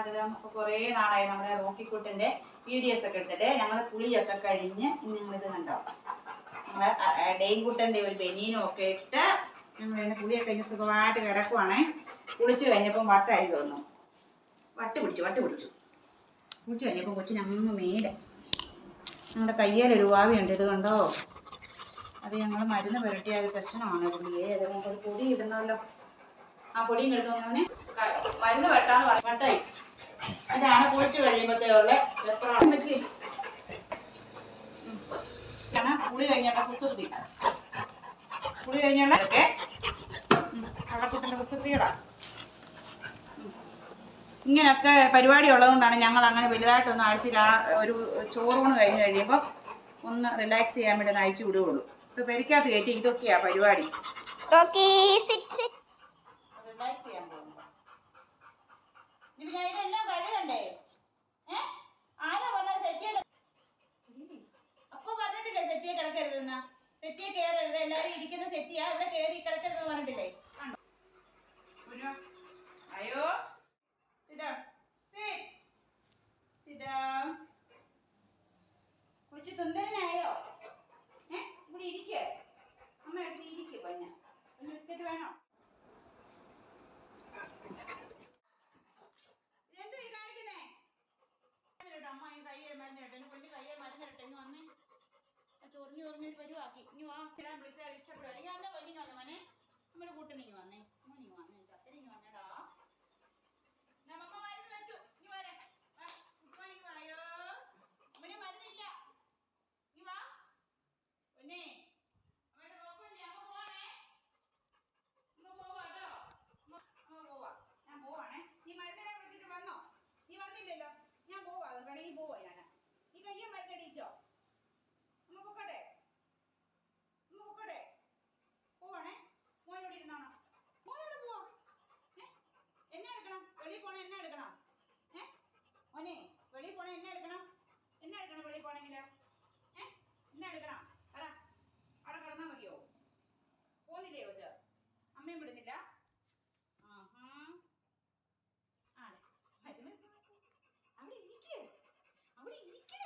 സ്വാഗതം അപ്പോൾ കുറേ നാളായി നമ്മുടെ റോക്കിക്കുട്ടിന്റെ വീഡിയോസ് ഒക്കെ എടുത്തിട്ട് ഞങ്ങൾ കുളിയൊക്കെ കഴിഞ്ഞ് ഇന്ന് നിങ്ങളിത് കണ്ടോ? ഞങ്ങൾ ഡെയിൻകുട്ടന്റെ ഒരു ബനീനും ഒക്കെ ഇട്ട് ഞങ്ങൾ ഇന്ന് കുളിയൊക്കെ കഴിഞ്ഞ് സുഖമായിട്ട് കിടക്കുവാണേ. കുളിച്ച് കഴിഞ്ഞപ്പം വട്ടായി തോന്നുന്നു. വട്ട് പിടിച്ചു വട്ട് പിടിച്ചു. കുളിച്ച് കഴിഞ്ഞപ്പോൾ കൊച്ചിന് അങ്ങ് മേലെ. ഞങ്ങളുടെ കയ്യിലൊരു വാവിയുണ്ട് ഇത് കണ്ടോ? അത് ഞങ്ങൾ മരുന്ന് പുരട്ടിയ ഒരു പ്രശ്നമാണ് പുള്ളിയെ അത് നമുക്കൊരു പൊടി ഇടുന്നല്ലോ. ആ പൊടിയും എടുത്തോന്നെ മരുന്ന് വെട്ടാന്ന് പറഞ്ഞു വട്ടായി. ഇതാണ് കുളിച്ച് കഴിയുമ്പോഴത്തേക്കുള്ള വെപ്രാളം പറ്റി ആണ് കുളി കഴിഞ്ഞുള്ള കുസൃതി. കുളി കഴിഞ്ഞുള്ള ഒക്കെ കള്ളക്കുട്ടന്റെ കുസൃതികളാ. ഉം. ഇങ്ങനൊക്കെ പരിപാടി ഉള്ളതുകൊണ്ടാണ് ഞങ്ങൾ അങ്ങനെ വലുതായിട്ടൊന്ന് ആഴ്ചയിൽ ആ ഒരു ചോറൂണ് കഴിഞ്ഞ് കഴിയുമ്പോൾ ഒന്ന് റിലാക്സ് ചെയ്യാൻ വേണ്ടി ഒന്ന് അയച്ചു വിടുകയുള്ളൂ ഇപ്പൊ പെരിക്കകത്ത് കയറ്റി ഇതൊക്കെയാ പരിപാടി. റിലാക്സ് ചെയ്യാൻ പോകുന്നു പിന്നെ ഇതെല്ലാം കഴുകണ്ടേ ഏ? ആരാ പറഞ്ഞത് സെറ്റിയല്ല അപ്പൊ പറഞ്ഞിട്ടില്ലേ സെറ്റിയെ കിടക്കരുതെന്ന്? സെറ്റിയെ കയറരുത് എല്ലാവരും ഇരിക്കുന്ന സെറ്റിയാ ഇവിടെ കയറി കിടക്കരുതെന്ന് പറഞ്ഞിട്ടില്ലേ? അയ്യോ. Sit down. കുളിച്ച് തുന്തരനായോ ഏ? ഇവിടെ ഇരിക്കേ. അമ്മ എടുത്ത് ഇരിക്കേ പഞ്ഞ ബിസ്ക്കറ്റ് വേണോ ഇതെന്തോ ഈ കാണിക്കുന്നേ കേട്ടോ അമ്മ ഈ കയ്യെ മരുന്ന് കേട്ടോ എന്നെ കൊണ്ട് കയ്യെ മരുന്ന് കേട്ടോ ഇനി വന്നേ ആ ചൊറിഞ്ഞു ചൊറിഞ്ഞൊരു പരുവാക്കി ഇനി വാ ഇടാൻ വിളിച്ചാൽ ഇഷ്ടപ്പെടുക ഇനി വന്നേ വലിയ വന്നേ മോനെ നമ്മുടെ മോനിങ്ങി വന്നേ ചക്കനിങ്ങി വന്നേടാ നമ്മ മരുന്ന് വെച്ചു ഇനി വരെ വാ കുട്ടുവാനിങ്ങി വായോ ഇവിടെ മരുന്നില്ല ഇനി വാ പൊന്നേ അവിടെ നോക്കില്ലേ അമ്മ പോവാണേ അമ്മ പോവാ കേട്ടോ അമ്മ അമ്മ പോവാ ഞാൻ പോവാണേ നീ മരുന്നിടാൻ വിളിച്ചിട്ട് വന്നോ നീ വന്നില്ലല്ലോ ഞാൻ പോവാ അത് വേണമെങ്കിൽ പോവാ ഞാൻ നീ കയ്യെ മരുന്നടിച്ചോ അമ്മ പൊക്കട്ടെ അമ്മ പൊക്കട്ടെ പോവാണേ മോനോട് ഇരുന്നാണോ മോനോട് പോവാ ഏ? എന്നെ എടുക്കണം വെളിയിൽ പോണേ എന്നെ എടുക്കണം ഏ മോനെ വെളിയിൽ പോണേ എന്നെ എടുക്കണം എന്നെ എടുക്കണം വെളിയിൽ പോണെങ്കിൽ ഏ എന്നെ എടുക്കണം പറ അവിടെ കിടന്നാ മതിയോ പോന്നില്ലേ കൊച്ച് അമ്മയും വിടുന്നില്ല ആഹാ ആണ് മരുന്ന് അവിടെ ഇരിക്കേ അവിടെ ഇരിക്കട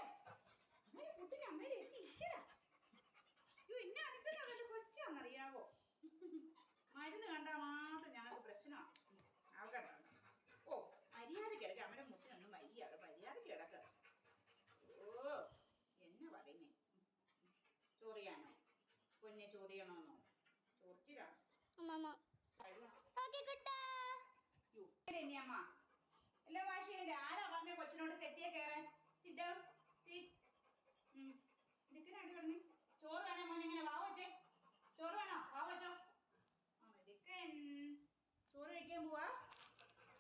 അമ്മയുടെ കുട്ടിനെ അമ്മയുടെ എടുത്ത് ഇരിക്കട അയ്യോ എന്നെ അടിച്ചത് കൊച്ചാന്നറിയാവോ മരുന്ന് കണ്ടാൽ മാത്രം ഞങ്ങൾക്ക് പ്രശ്നമാണ് ആൾക്കാർ ഓ മര്യാദ കിടക്ക അമ്മയുടെ മുട്ടിനൊന്നും മര്യാദ മര്യാദ കിടക്ക ഓ എന്നെ പറയുന്നേ ചൊറിയാനോ പൊന്നെ ചൊറിയണമെന്നോ ചൊറിച്ചിലാണ് അമ്മമ്മ കഴിയണം റോക്കി കുട്ടാ യ്യോ, ഇല്ലേ ഇനി അമ്മ. എല്ലാ ഭാഷയുണ്ട് ആരാ പറഞ്ഞ കൊച്ചിനോട് സെറ്റിയെ കയറാൻ സിറ്റ് മിടുക്കനായിട്ട് കിടന്ന്. ചോറ് വേണേ മോനെ എങ്ങനെ വാ വെച്ചേ ചോറ് വേണോ? വാ വെച്ചോ ആ മിടുക്കൻ ചോറ് കഴിക്കാൻ പോവാ.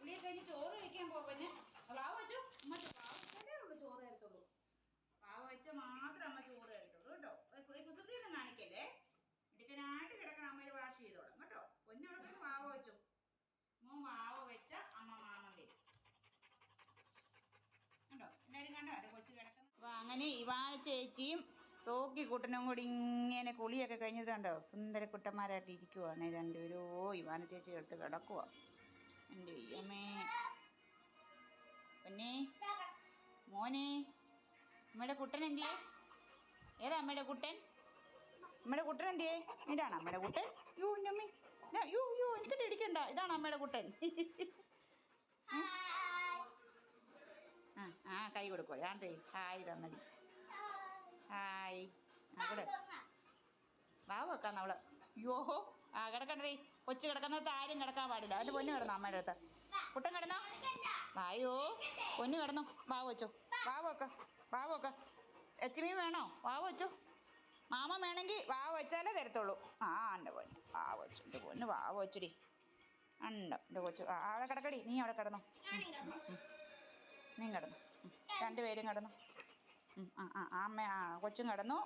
പുളിയെ കഴിഞ്ഞ് ചോറ് കഴിക്കാൻ പോവാ പിന്നെ വാ വെച്ചോ അമ്മ ചോ- വാ വെച്ചാലേ ഉള്ളൂ ചോറ് തരത്തുള്ളൂ വാ വെച്ചാൽ മാത്രം അമ്മ ചോറ് തരത്തുള്ളൂ കേട്ടോ കുസൃതി ഒന്നും കാണിക്കല്ലേ മിടുക്കനായിട്ട് കിടക്കണം അമ്മ വാഷ് ചെയ്തോളാം കേട്ടോ പൊന്നവിടെ പോയി വാവ വെച്ചോ മോൻ വാവ വെച്ച അമ്മ മാമൻ തരും കണ്ടോ എല്ലാവരും കണ്ടോ എന്റെ കൊച്ചു കിടക്കുന്നു അപ്പോൾ അങ്ങനെ ഇവാന ചേച്ചിയും റോക്കി കുട്ടനും കൂടി ഇങ്ങനെ കുളിയൊക്കെ കഴിഞ്ഞിട്ടുണ്ടോ സുന്ദരക്കുട്ടന്മാരായിട്ട് ഇരിക്കുവാണ് രണ്ടുപേരും ഓ ഇവാന ചേച്ചി എടുത്ത് കിടക്കുക എന്റെ അമ്മേ പൊന്നെ മോനെ അമ്മയുടെ കുട്ടൻ എന്തിയേ ഏതാ അമ്മയുടെ കുട്ടൻ? അമ്മയുടെ കുട്ടൻ എന്തിയേ ഇതാണ് അമ്മയുടെ കുട്ടൻ. യോ ഞമ്മി യൂ യൂ എനിക്കിട്ട് ഇടിക്കണ്ട. ഇതാണ് അമ്മയുടെ കുട്ടൻ. ആ ആ കൈ കൊടുക്കോ ഞാണ്ടേ ഹായ് തന്നടി. ഹായ്. കൂടെ വാവ് വെക്കാം അവൾ യോ ആ കിടക്കണ്ടേ കൊച്ചു കിടക്കുന്നത് ആരും കിടക്കാൻ പാടില്ല. അതിന്റെ പൊന്നു കിടന്നോ അമ്മയുടെ അടുത്ത്. കുട്ടൻ കിടന്നോ? വായോ പൊന്നു കിടന്നു. വാവ് വെച്ചോ വാവ് വെക്ക. വാവ് വേണോ? വാവ് വെച്ചോ മാമ വേണമെങ്കിൽ വാവ് വെച്ചാലേ തരത്തുള്ളൂ. ആ എന്റെ പൊന്ന്. വാവ് വെച്ചു എന്റെ പൊന്ന്. വാവ് വെച്ചുടി ഉണ്ടോ എന്റെ കൊച്ചു. അവിടെ കിടക്കടി. നീ അവിടെ കിടന്നോ. നീ കിടന്നു. രണ്ടുപേരും കിടന്നു. ആ ആ അമ്മ ആ കൊച്ചും കിടന്നു.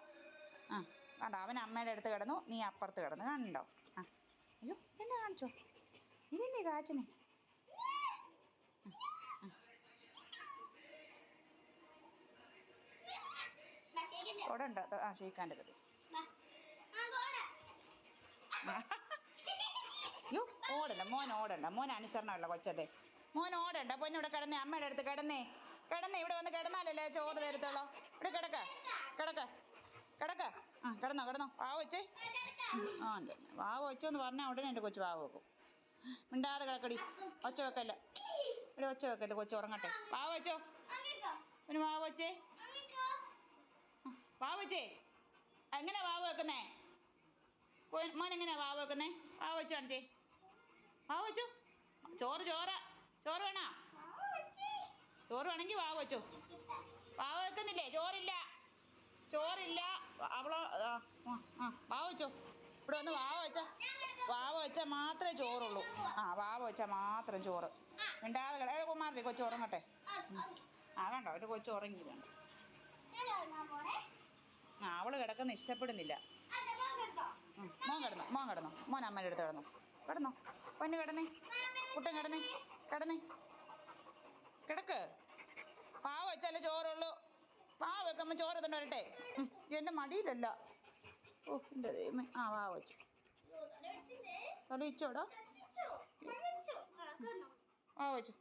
ആ കണ്ടോ അവൻ അമ്മയുടെ അടുത്ത് കിടന്നു. നീ അപ്പുറത്ത് കിടന്നു കണ്ടോ? ആ അയ്യോ എന്നെ കാണിച്ചോ? ഇതെന്നെ കാച്ചിനെ. അവിടെ ഉണ്ടോ ആ ഷെയ്ക്കാന്റെ കതി അയ്യോ ഓടണ്ട മോൻ ഓടണ്ട. മോൻ അനുസരണമല്ല കൊച്ചല്ലേ. മോൻ ഓടണ്ട പൊന്നിവിടെ കിടന്നേ അമ്മയുടെ അടുത്ത് കിടന്നേ. കിടന്നേ ഇവിടെ വന്ന് കിടന്നാലല്ലേ ചോറ് തരത്തുള്ളൂ. ഇവിടെ കിടക്ക കിടക്ക കിടക്ക. ആ കിടന്നോ കിടന്നോ. വാവ് വെച്ചേ. ആ ഉണ്ട്. വാവ് വെച്ചോന്ന് പറഞ്ഞാൽ ഉടനെ എന്റെ കൊച്ചു വാവ് വെക്കും. മിണ്ടാതെ കിടക്കടി. ഒച്ച വെക്കല്ല. ഇവിടെ ഒച്ച വെക്കല്ല കൊച്ചു ഉറങ്ങട്ടെ. വാവ് വെച്ചോ. പിന്നെ വാവ് വെച്ചേ. വാവ് വെച്ചേ. എങ്ങനെ വാവ് വെക്കുന്നേ? മോൻ എങ്ങനെയാ വാവ് വെക്കുന്നേ? വാവ് വെച്ച് കാണിച്ചേ വാവ് വെച്ചു. ചോറ് ചോറ്. ചോറ് വേണോ ചോറ് വേണമെങ്കിൽ വാവ് വെച്ചോ. വാവ് വെക്കുന്നില്ലേ? ചോറില്ല. ചോറില്ല. അവളോ വാവ് വെച്ചോ. ഇവിടെ ഒന്ന് വാവ് വെച്ച വാവ് വെച്ചാൽ മാത്രമേ ചോറുള്ളൂ. ആ വാവ് വെച്ചാൽ മാത്രം ചോറ്. മിണ്ടാതെ കിട കുമാരല്ലേ കൊച്ചു ഉറങ്ങട്ടെ. ആ വേണ്ട ഒരു കൊച്ചു ഉറങ്ങി വേണ്ട. ആ അവൾ കിടക്കുന്ന ഇഷ്ടപ്പെടുന്നില്ല. മോൻ കിടന്നോ മോൻ കിടന്നോ. മോൻ അമ്മയുടെ അടുത്ത് കിടന്നോ. കിടന്നോ. പൊന്നു കിടന്നേ. കുട്ടൻ കിടന്നേ. കിടന്നേ. കിടക്ക്. പാവ വെച്ചാലേ ചോറുള്ളൂ. പാവ വെക്കുമ്പോൾ ചോറ് തന്നെ വരട്ടെ. എന്റെ മടിയിലല്ല. ഓ എന്റെ ദൈവമേ. ആ പാവ വെച്ചു. തല ഇച്ചോടാ പാവ വെച്ചു.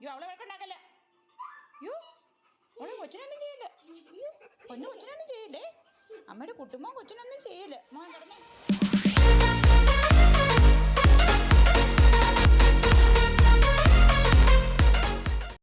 അയ്യോ അവളെ വിളക്കുണ്ടാക്കല്ലേ കൊച്ചിനൊന്നും ചെയ്യില്ല? പൊന്നു കൊച്ചിനൊന്നും ചെയ്യില്ലേ? അമ്മയുടെ കുട്ടുമോൻ കൊച്ചിനൊന്നും ചെയ്യില്ല? മോൻ കിടന്നേ.